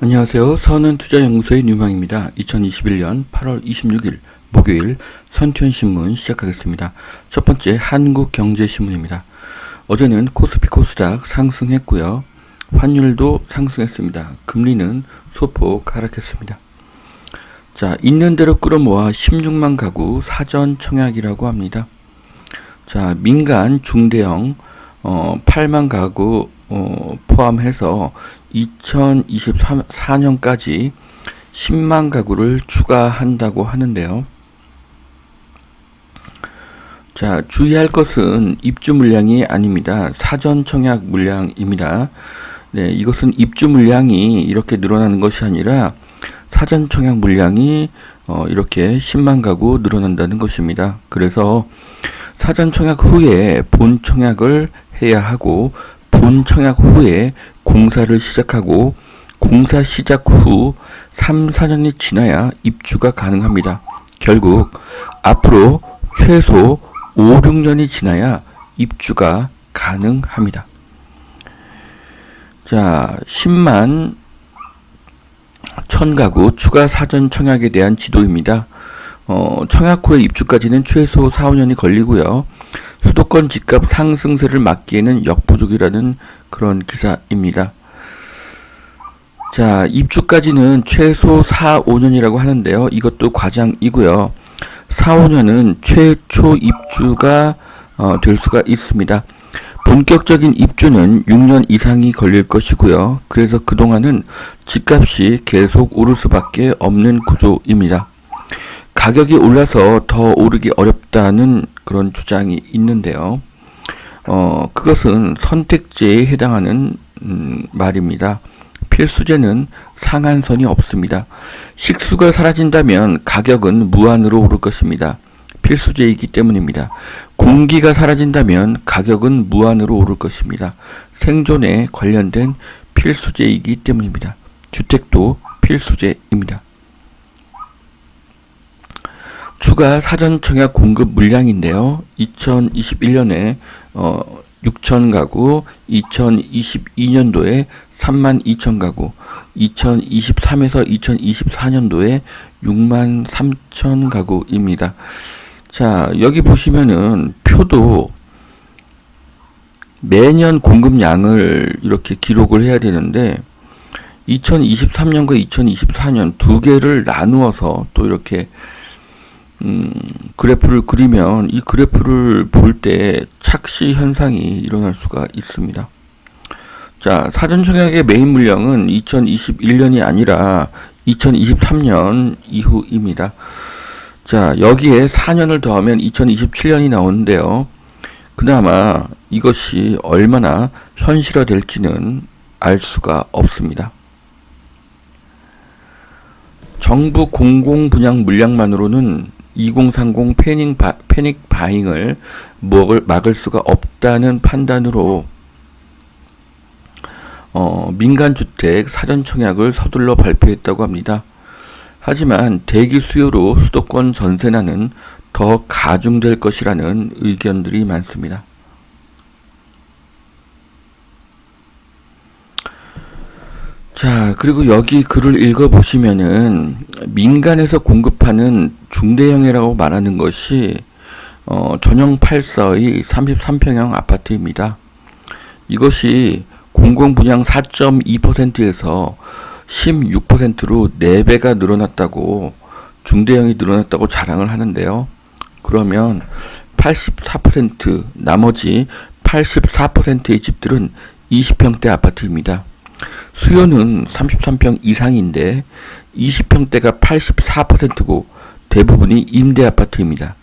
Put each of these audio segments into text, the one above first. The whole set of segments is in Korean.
안녕하세요. 선은투자연구소의 뉴망입니다. 2021년 8월 26일 목요일 선투연신문 시작하겠습니다. 첫 번째 한국경제신문입니다. 어제는 코스피 코스닥 상승했고요. 환율도 상승했습니다. 금리는 소폭 하락했습니다. 자, 있는 대로 끌어모아 16만 가구 사전 청약이라고 합니다. 자, 민간 중대형 어, 8만 가구 어, 포함해서 2024년까지 10만 가구를 추가한다고 하는데요. 자, 주의할 것은 입주 물량이 아닙니다. 사전 청약 물량입니다. 네, 이것은 입주 물량이 이렇게 늘어나는 것이 아니라 사전 청약 물량이 어, 이렇게 10만 가구 늘어난다는 것입니다. 그래서 사전 청약 후에 본 청약을 해야 하고 본 청약 후에 공사를 시작하고 공사 시작 후 3, 4년이 지나야 입주가 가능합니다. 결국 앞으로 최소 5, 6년이 지나야 입주가 가능합니다. 자, 10만 1000가구 추가 사전 청약에 대한 지도입니다. 어, 청약 후에 입주까지는 최소 4, 5년이 걸리고요. 수도권 집값 상승세를 막기에는 역부족이라는 그런 기사입니다. 자, 입주까지는 최소 4, 5년이라고 하는데요. 이것도 과장이고요. 4, 5년은 최초 입주가 어, 될 수가 있습니다. 본격적인 입주는 6년 이상이 걸릴 것이고요. 그래서 그동안은 집값이 계속 오를 수밖에 없는 구조입니다. 가격이 올라서 더 오르기 어렵다는 그런 주장이 있는데요. 어, 그것은 선택지에 해당하는 음, 말입니다. 필수제는 상한선이 없습니다. 식수가 사라진다면 가격은 무한으로 오를 것입니다. 필수제이기 때문입니다. 공기가 사라진다면 가격은 무한으로 오를 것입니다. 생존에 관련된 필수제이기 때문입니다. 주택도 필수제입니다. 추가 사전 청약 공급 물량인데요. 2021년에 어 6천 가구, 2022년도에 3만 2천 가구, 2023에서 2024년도에 6만 3천 가구입니다. 자, 여기 보시면은 표도 매년 공급량을 이렇게 기록을 해야 되는데 2023년과 2024년 두 개를 나누어서 또 이렇게 음, 그래프를 그리면 이 그래프를 볼 때 착시 현상이 일어날 수가 있습니다. 자, 사전 청약의 메인 물량은 2021년이 아니라 2023년 이후입니다. 자, 여기에 4년을 더하면 2027년이 나오는데요. 그나마 이것이 얼마나 현실화 될지는 알 수가 없습니다. 정부 공공 분양 물량만으로는 2030 패닉, 바, 패닉 바잉을 막을, 막을 수가 없다는 판단으로 어, 민간주택 사전 청약을 서둘러 발표했다고 합니다. 하지만 대기 수요로 수도권 전세난은 더 가중될 것이라는 의견들이 많습니다. 자, 그리고 여기 글을 읽어보시면은 민간에서 공급하는 중대형이라고 말하는 것이 어, 전용 8서의 33평형 아파트입니다. 이것이 공공분양 4.2%에서 16%로 4배가 늘어났다고 중대형이 늘어났다고 자랑을 하는데요. 그러면 84% 나머지 84%의 집들은 20평대 아파트입니다. 수요는 33평 이상인데 20평대가 84%고 대부분이 임대 아파트입니다.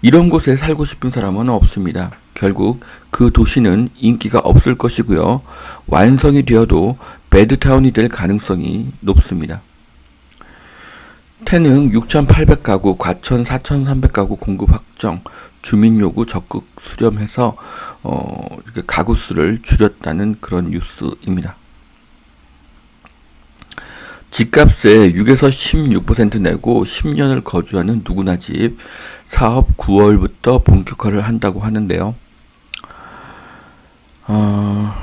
이런 곳에 살고 싶은 사람은 없습니다. 결국 그 도시는 인기가 없을 것이고요. 완성이 되어도 배드타운이 될 가능성이 높습니다. 태능 6,800가구, 과천 4,300가구 공급 확정, 주민 요구 적극 수렴해서 어, 가구 수를 줄였다는 그런 뉴스입니다. 집값에 6에서 16% 내고 10년을 거주하는 누구나 집 사업 9월부터 본격화를 한다고 하는데요. 어,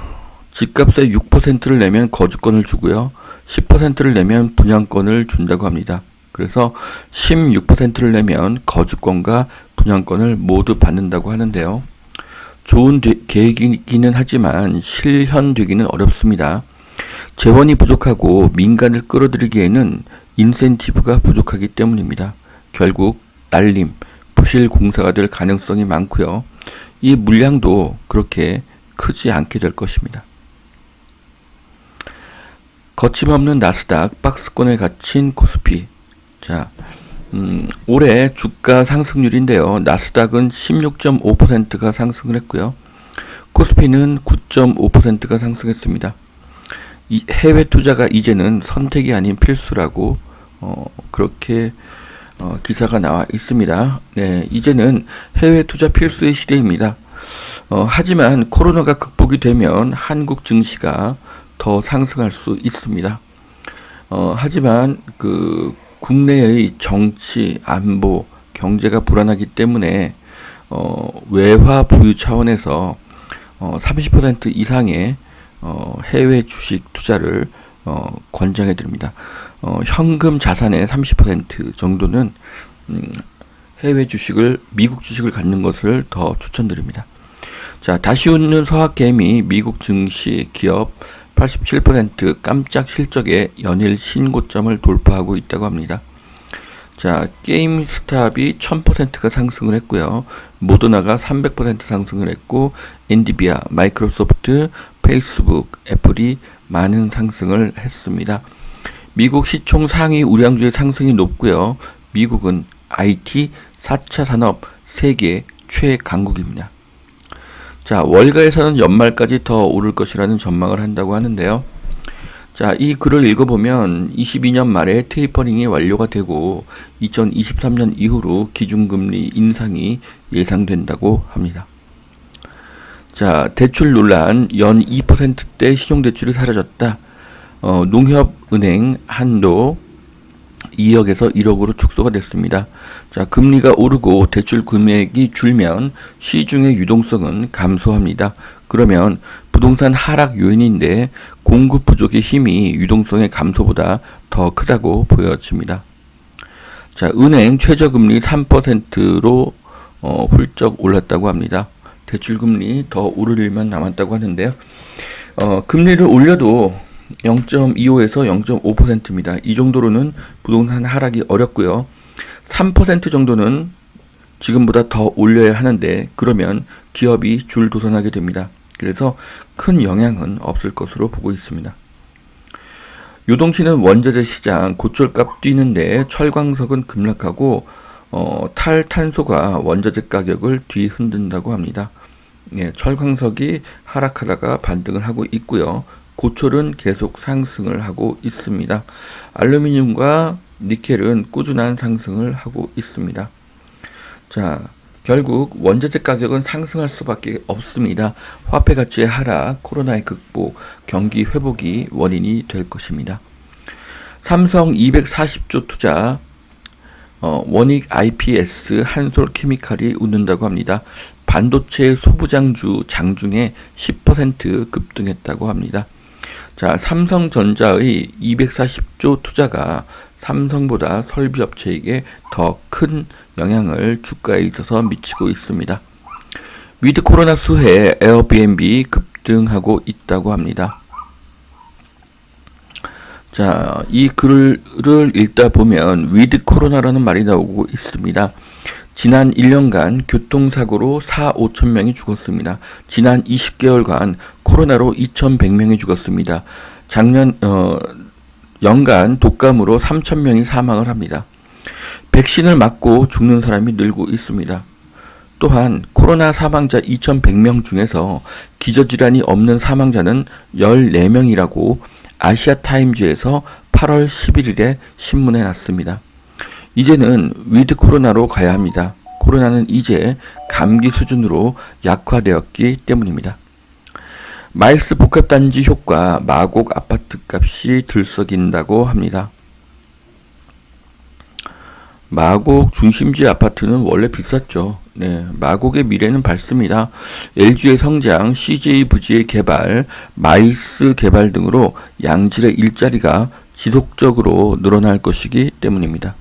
집값의 6%를 내면 거주권을 주고요. 10%를 내면 분양권을 준다고 합니다. 그래서 16%를 내면 거주권과 분양권을 모두 받는다고 하는데요. 좋은 되- 계획이기는 하지만 실현되기는 어렵습니다. 재원이 부족하고 민간을 끌어들이기에는 인센티브가 부족하기 때문입니다. 결국 날림, 부실 공사가 될 가능성이 많고요. 이 물량도 그렇게 크지 않게 될 것입니다. 거침없는 나스닥 박스권에 갇힌 코스피. 자, 음, 올해 주가 상승률인데요. 나스닥은 16.5%가 상승을 했고요. 코스피는 9.5%가 상승했습니다. 이 해외 투자가 이제는 선택이 아닌 필수라고 어, 그렇게 어, 기사가 나와 있습니다. 네, 이제는 해외 투자 필수의 시대입니다. 어, 하지만 코로나가 극복이 되면 한국 증시가 더 상승할 수 있습니다. 어, 하지만 그 국내의 정치, 안보, 경제가 불안하기 때문에 어, 외화 보유 차원에서 어, 30% 이상의 어, 해외 주식 투자를 어, 권장해 드립니다. 어, 현금 자산의 30% 정도는 음, 해외 주식을 미국 주식을 갖는 것을 더 추천드립니다. 자, 다시 웃는 서학개미 미국 증시 기업 87% 깜짝 실적에 연일 신고점을 돌파하고 있다고 합니다. 자, 게임스탑이 1000%가 상승을 했고요. 모더나가 300% 상승을 했고, 엔디비아, 마이크로소프트, 페이스북, 애플이 많은 상승을 했습니다. 미국 시총 상위 우량주의 상승이 높고요. 미국은 IT, 4차 산업 세계 최강국입니다. 자, 월가에서는 연말까지 더 오를 것이라는 전망을 한다고 하는데요. 자, 이 글을 읽어보면 22년 말에 테이퍼링이 완료가 되고 2023년 이후로 기준금리 인상이 예상된다고 합니다. 자, 대출 논란 연 2%대 신용 대출이 사라졌다. 어, 농협은행 한도 2억에서 1억으로 축소가 됐습니다. 자, 금리가 오르고 대출 금액이 줄면 시중의 유동성은 감소합니다. 그러면 부동산 하락 요인인데 공급 부족의 힘이 유동성의 감소보다 더 크다고 보여집니다. 자, 은행 최저금리 3%로 어, 훌쩍 올랐다고 합니다. 대출금리 더 오를 일만 남았다고 하는데요. 어, 금리를 올려도 0.25에서 0.5%입니다. 이 정도로는 부동산 하락이 어렵고요. 3% 정도는 지금보다 더 올려야 하는데 그러면 기업이 줄 도산하게 됩니다. 그래서 큰 영향은 없을 것으로 보고 있습니다. 요동치는 원자재 시장 고철값 뛰는데 철광석은 급락하고 어, 탈탄소가 원자재 가격을 뒤흔든다고 합니다. 예, 철광석이 하락하다가 반등을 하고 있고요. 고철은 계속 상승을 하고 있습니다. 알루미늄과 니켈은 꾸준한 상승을 하고 있습니다. 자, 결국 원자재 가격은 상승할 수밖에 없습니다. 화폐 가치의 하락, 코로나의 극복, 경기 회복이 원인이 될 것입니다. 삼성 240조 투자, 어, 원익 IPS, 한솔 케미칼이 웃는다고 합니다. 반도체 소부장주 장중에 10% 급등했다고 합니다. 자, 삼성전자의 240조 투자가 삼성보다 설비업체에게 더 큰 영향을 주가에 있어서 미치고 있습니다. 위드 코로나 수해 에어비앤비 급등하고 있다고 합니다. 자, 이 글을 읽다 보면 위드 코로나라는 말이 나오고 있습니다. 지난 1년간 교통사고로 4, 5천 명이 죽었습니다. 지난 20개월간 코로나로 2,100명이 죽었습니다. 작년 어, 연간 독감으로 3천 명이 사망을 합니다. 백신을 맞고 죽는 사람이 늘고 있습니다. 또한 코로나 사망자 2,100명 중에서 기저질환이 없는 사망자는 14명이라고 아시아 타임즈에서 8월 11일에 신문에 났습니다. 이제는 위드 코로나로 가야 합니다. 코로나는 이제 감기 수준으로 약화되었기 때문입니다. 마이스 복합단지 효과 마곡 아파트 값이 들썩인다고 합니다. 마곡 중심지 아파트는 원래 비쌌죠. 네, 마곡의 미래는 밝습니다. LG의 성장, CJ 부지의 개발, 마이스 개발 등으로 양질의 일자리가 지속적으로 늘어날 것이기 때문입니다.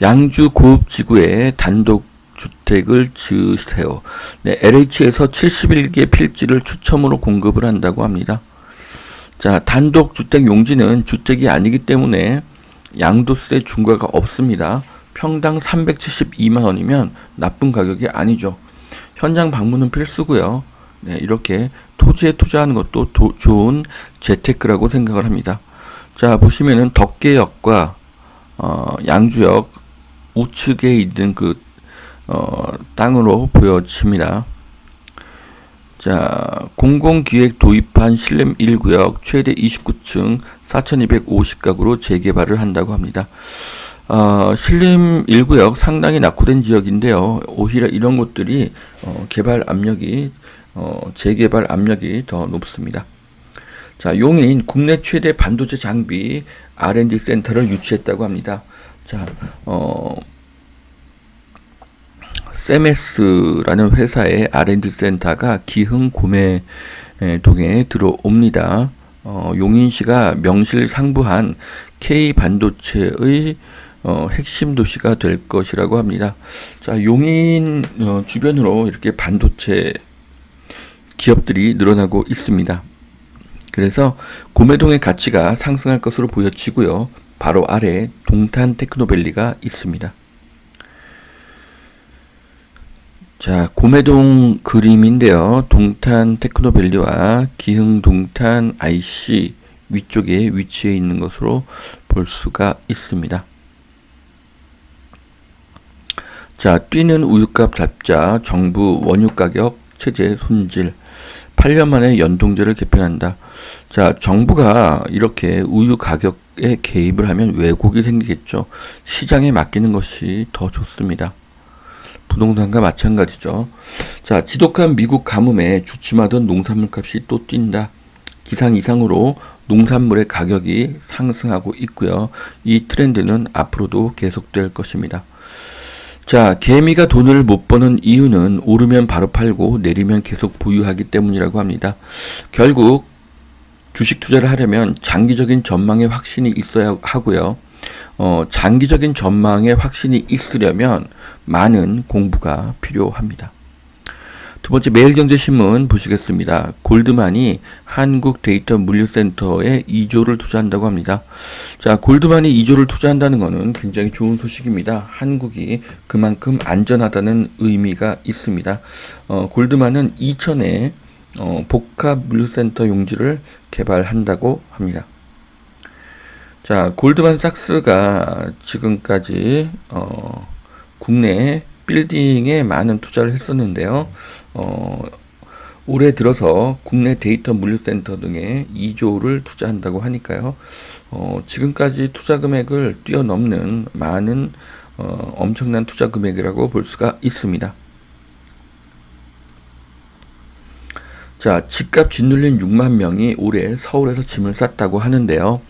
양주 고읍 지구에 단독 주택을 지으세요. 네, LH에서 71개 필지를 추첨으로 공급을 한다고 합니다. 자, 단독 주택 용지는 주택이 아니기 때문에 양도세 중과가 없습니다. 평당 372만 원이면 나쁜 가격이 아니죠. 현장 방문은 필수고요. 네, 이렇게 토지에 투자하는 것도 도, 좋은 재테크라고 생각을 합니다. 자, 보시면은 덕계역과 어, 양주역 우측에 있는 그 어, 땅으로 보여집니다. 자, 공공기획 도입한 신림 1구역 최대 29층 4,250가구로 재개발을 한다고 합니다. 어, 신림 1구역 상당히 낙후된 지역인데요. 오히려 이런 곳들이 어, 개발 압력이 어, 재개발 압력이 더 높습니다. 자, 용인 국내 최대 반도체 장비 R&D 센터를 유치했다고 합니다. 자, 어, 세메스라는 회사의 R&D 센터가 기흥 구매동에 들어옵니다. 어, 용인 시가 명실상부한 K 반도체의 어, 핵심 도시가 될 것이라고 합니다. 자, 용인 어, 주변으로 이렇게 반도체 기업들이 늘어나고 있습니다. 그래서 구매동의 가치가 상승할 것으로 보여지고요. 바로 아래 동탄 테크노밸리가 있습니다. 자, 고매동 그림인데요. 동탄 테크노밸리와 기흥 동탄 IC 위쪽에 위치해 있는 것으로 볼 수가 있습니다. 자, 뛰는 우유값 잡자 정부 원유 가격 체제 손질 8년 만에 연동제를 개편한다. 자, 정부가 이렇게 우유 가격에 개입을 하면 왜곡이 생기겠죠. 시장에 맡기는 것이 더 좋습니다. 부동산과 마찬가지죠. 자, 지독한 미국 가뭄에 주춤하던 농산물 값이 또 뛴다. 기상 이상으로 농산물의 가격이 상승하고 있고요. 이 트렌드는 앞으로도 계속될 것입니다. 자, 개미가 돈을 못 버는 이유는 오르면 바로 팔고 내리면 계속 보유하기 때문이라고 합니다. 결국 주식 투자를 하려면 장기적인 전망의 확신이 있어야 하고요. 어, 장기적인 전망에 확신이 있으려면 많은 공부가 필요합니다. 두 번째 매일경제신문 보시겠습니다. 골드만이 한국 데이터 물류센터에 2조를 투자한다고 합니다. 자, 골드만이 2조를 투자한다는 것은 굉장히 좋은 소식입니다. 한국이 그만큼 안전하다는 의미가 있습니다. 어, 골드만은 이천에 어, 복합 물류센터 용지를 개발한다고 합니다. 자, 골드만 삭스가 지금까지 어, 국내 빌딩에 많은 투자를 했었는데요. 어, 올해 들어서 국내 데이터 물류센터 등에 2조를 투자한다고 하니까요. 어, 지금까지 투자 금액을 뛰어넘는 많은 어, 엄청난 투자 금액이라고 볼 수가 있습니다. 자, 집값 짓눌린 6만 명이 올해 서울에서 짐을 쌌다고 하는데요.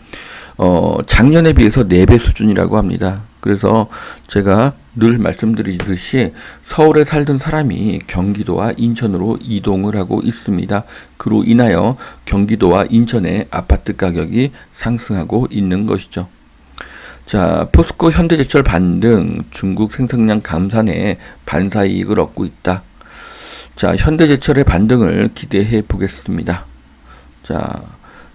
어, 작년에 비해서 4배 수준이라고 합니다. 그래서 제가 늘 말씀드리듯이 서울에 살던 사람이 경기도와 인천으로 이동을 하고 있습니다. 그로 인하여 경기도와 인천의 아파트 가격이 상승하고 있는 것이죠. 자, 포스코 현대제철 반등 중국 생산량 감산에 반사 이익을 얻고 있다. 자, 현대제철의 반등을 기대해 보겠습니다. 자,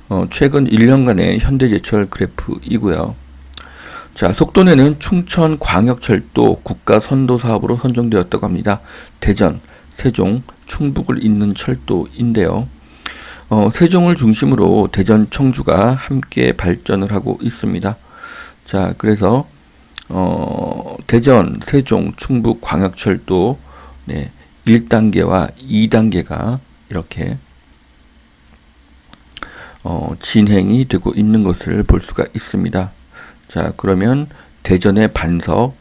어, 최근 1년간의 현대제철 그래프이고요. 자, 속도내는 충천 광역철도 국가 선도 사업으로 선정되었다고 합니다. 대전, 세종, 충북을 잇는 철도인데요. 어, 세종을 중심으로 대전, 청주가 함께 발전을 하고 있습니다. 자, 그래서 어, 대전, 세종, 충북 광역철도 네, 1단계와 2단계가 이렇게 어, 진행이 되고 있는 것을 볼 수가 있습니다. 자, 그러면 대전의 반석,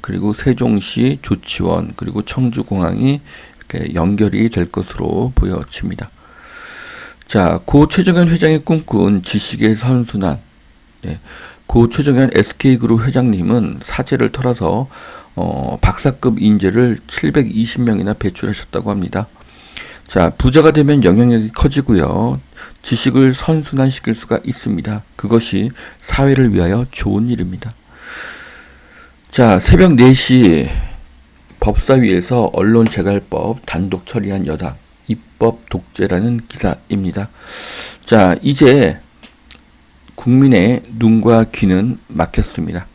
그리고 세종시 조치원, 그리고 청주공항이 이렇게 연결이 될 것으로 보여집니다. 자, 고 최정현 회장이 꿈꾼 지식의 선순환. 네, 고 최정현 SK그룹 회장님은 사재를 털어서 어, 박사급 인재를 720명이나 배출하셨다고 합니다. 자, 부자가 되면 영향력이 커지고요. 지식을 선순환시킬 수가 있습니다. 그것이 사회를 위하여 좋은 일입니다. 자, 새벽 4시 법사위에서 언론 재갈법 단독 처리한 여당 입법 독재라는 기사입니다. 자, 이제 국민의 눈과 귀는 막혔습니다.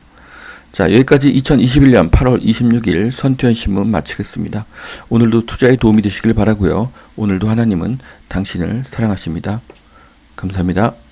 자, 여기까지 2021년 8월 26일 선투현 신문 마치겠습니다. 오늘도 투자에 도움이 되시길 바라고요. 오늘도 하나님은 당신을 사랑하십니다. 감사합니다.